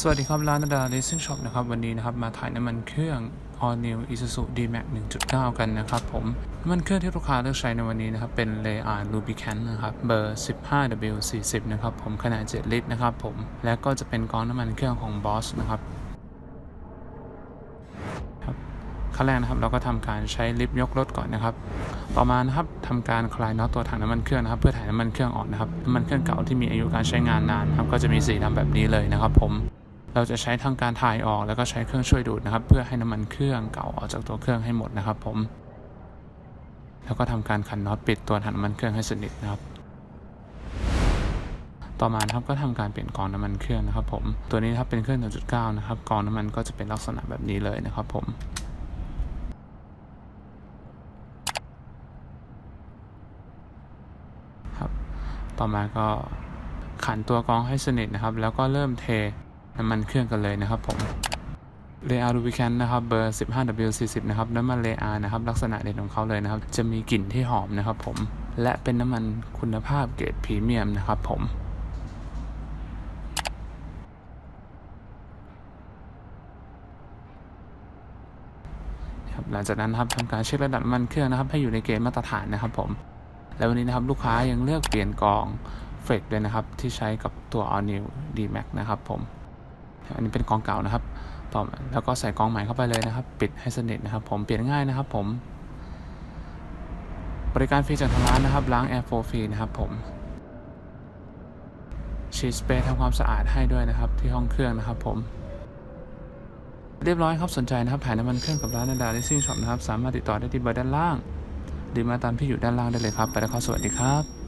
สวัสดีครับ ร้านนดาเลสซิ่งช็อปนะครับ วันนี้นะครับ มาถ่ายน้ำมันเครื่อง All New Isuzu D-Max 1.9 กันนะครับผมน้ำมันเครื่องที่ลูกค้าเลือกใช้ในวันนี้นะครับ เป็น l e a r Lubricant นะครับ เบอร์ 15W40 นะครับผม ขนาด 7 ลิตรนะครับผม และก็จะเป็นกองน้ำมันเครื่องของ Boss นะครับครับขั้นแรกนะครับ เราก็ทำการใช้ลิฟต์ยกรถก่อนนะครับ ต่อมานะครับทำการคลายน็อตตัวถังน้ำมันเครื่องนะครับ เพื่อถ่ายน้ำมันเครื่องออกนะครับ น้ำมันเครื่องเก่าที่มีอายุการใช้งานนานนะครับ ก็จะมีสีดำแบบนี้เลยนะครับผม เราจะใช้ทางการถ่ายออกแล้วก็ใช้เครื่องช่วยดูดนะครับ เพื่อให้น้ำมันเครื่องเก่าออกจากตัวเครื่องให้หมดนะครับ ผม แล้วก็ทำการขันน็อตปิดตัวถังน้ำมันเครื่องให้สนิทนะครับ ต่อมาครับก็ทำการเปลี่ยนกรองน้ำมันเครื่องนะครับ ผม ตัวนี้ครับเป็นเครื่อง1.9นะครับกรองน้ำมันก็จะเป็นลักษณะแบบนี้เลยนะครับ ผมครับ ต่อมาก็ขันตัวกรองให้สนิทนะครับ แล้วก็เริ่มเท น้ำมันเครื่องกันเลยนะครับผมเลอารูบิแคนนะครับเบอร์ 15W40 นะครับน้ำมันเลอานะครับลักษณะเด่นของเขาเลยนะครับ จะมีกลิ่นที่หอมนะครับผมและเป็นน้ำมันคุณภาพเกรดพรีเมียมนะครับผมหลังจากนั้นครับทำการเช็คระดับน้ำมันเครื่องนะครับ ให้อยู่ในเกณฑ์มาตรฐานนะครับผม แล้ววันนี้นะครับลูกค้ายังเลือกเปลี่ยนกองเฟกด้วยนะครับ ที่ใช้กับตัว All New D-Max นะครับผม อันนี้เป็นกองเก่านะครับต่อแล้วก็ใส่กองใหม่เข้าไปเลยนะครับ ปิดให้สนิทนะครับ ผมเปลี่ยนง่ายนะครับ ผม บริการฟรีจากทางร้านนะครับล้าง Air 4ฟรีนะครับ ผมฉีดสเปรย์ทำความสะอาดให้ด้วยนะครับ ที่ห้องเครื่องนะครับ ผม เรียบร้อยครับสนใจนะครับถ่ายน้ำมันเครื่องกับร้านนาดาลิซิ่งช็อปนะครับ สามารถติดต่อได้ที่เบอร์ด้านล่าง หรือมาตามที่อยู่ด้านล่างได้เลยครับ ไปแล้วครับสวัสดีครับ